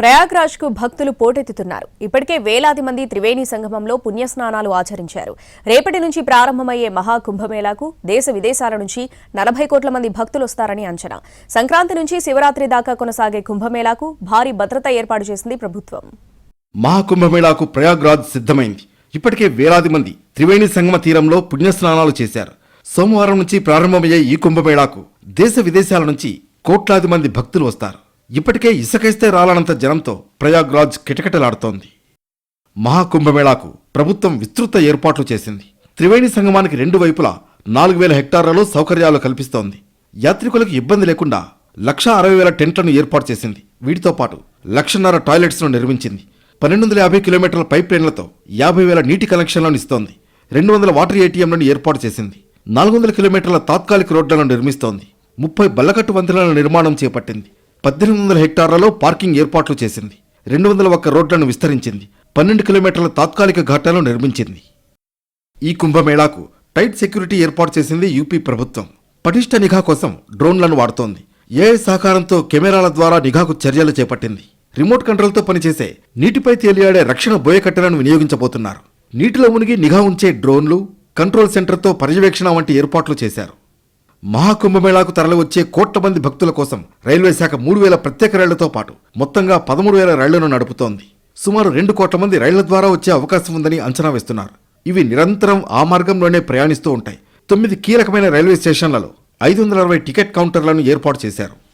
ప్రయాగ్రాజ్కు భక్తులు పోటెత్తుతున్నారు. ఇప్పటికే వేలాది మంది త్రివేణి సంగమంలో పుణ్యస్నానాలు ఆచరించారు. రేపటి నుంచి ప్రారంభమయ్యే మహాకుంభమేళాకు దేశ విదేశాల నుంచి నలభై కోట్ల మంది భక్తులు వస్తారని అంచనా. సంక్రాంతి నుంచి శివరాత్రి దాకా కొనసాగే కుంభమేళాకు భారీ భద్రత ఏర్పాటు చేసింది ప్రభుత్వం. మహాకుంభమేళాకు ప్రయాగ్రాజ్ సిద్ధమైంది. ఇప్పటికే వేలాది మంది త్రివేణి సంగమ తీరంలో పుణ్యస్నానాలు చేశారు. సోమవారం నుంచి ప్రారంభమయ్యే ఈ కుంభమేళాకు దేశ విదేశాల నుంచి కోట్లాది మంది భక్తులు వస్తారు. ఇప్పటికే ఇసుకేస్తే రాలనంత జనంతో ప్రయాగ్రాజ్ కిటకిటలాడుతోంది. మహాకుంభమేళాకు ప్రభుత్వం విస్తృత ఏర్పాట్లు చేసింది. త్రివేణి సంగమానికి రెండు వైపులా నాలుగు వేల హెక్టార్లలో సౌకర్యాలు కల్పిస్తోంది. యాత్రికులకు ఇబ్బంది లేకుండా లక్ష అరవై వేల టెంట్లను ఏర్పాటు చేసింది. వీటితో పాటు లక్షన్నర టాయిలెట్స్ను నిర్మించింది. పన్నెండు వందల యాభై కిలోమీటర్ల పైప్ లైన్లతో యాభై వేల నీటి కనెక్షన్లను ఇస్తోంది. రెండు వందల వాటర్ ఏటీఎంలను ఏర్పాటు చేసింది. నాలుగు వందల కిలోమీటర్ల తాత్కాలిక రోడ్లను నిర్మిస్తోంది. ముప్పై బల్లకట్టు వంతెనల నిర్మాణం చేపట్టింది. పద్దెనిమిది వందల హెక్టార్లలో పార్కింగ్ ఏర్పాట్లు చేసింది. రెండు వందల ఒక్క రోడ్లను విస్తరించింది. పన్నెండు కిలోమీటర్ల తాత్కాలిక ఘాట్లను నిర్మించింది. ఈ కుంభమేళాకు టైట్ సెక్యూరిటీ ఏర్పాటు చేసింది యూపీ ప్రభుత్వం. పటిష్ట నిఘా కోసం డ్రోన్లను వాడుతోంది. ఏఐ సహకారంతో కెమెరాల ద్వారా నిఘాకు చర్యలు చేపట్టింది. రిమోట్ కంట్రోల్తో పనిచేసే నీటిపై తేలియాడే రక్షణ బోయకట్టెలను వినియోగించబోతున్నారు. నీటిలో మునిగి నిఘా ఉంచే డ్రోన్లు కంట్రోల్ సెంటర్తో పర్యవేక్షణ వంటి ఏర్పాట్లు చేశారు. మహాకుంభమేళాకు తరలివచ్చే కోట్ల మంది భక్తుల కోసం రైల్వే శాఖ మూడు వేల ప్రత్యేక రైళ్ళతో పాటు మొత్తంగా పదమూడు వేల రైళ్ళను నడుపుతోంది. సుమారు రెండు కోట్ల మంది రైళ్ళ ద్వారా వచ్చే అవకాశం ఉందని అంచనా వేస్తున్నారు. ఇవి నిరంతరం ఆ మార్గంలోనే ప్రయాణిస్తూ ఉంటాయి. తొమ్మిది కీలకమైన రైల్వే స్టేషన్లలో ఐదు వందల అరవై టికెట్ కౌంటర్లను ఏర్పాటు చేశారు.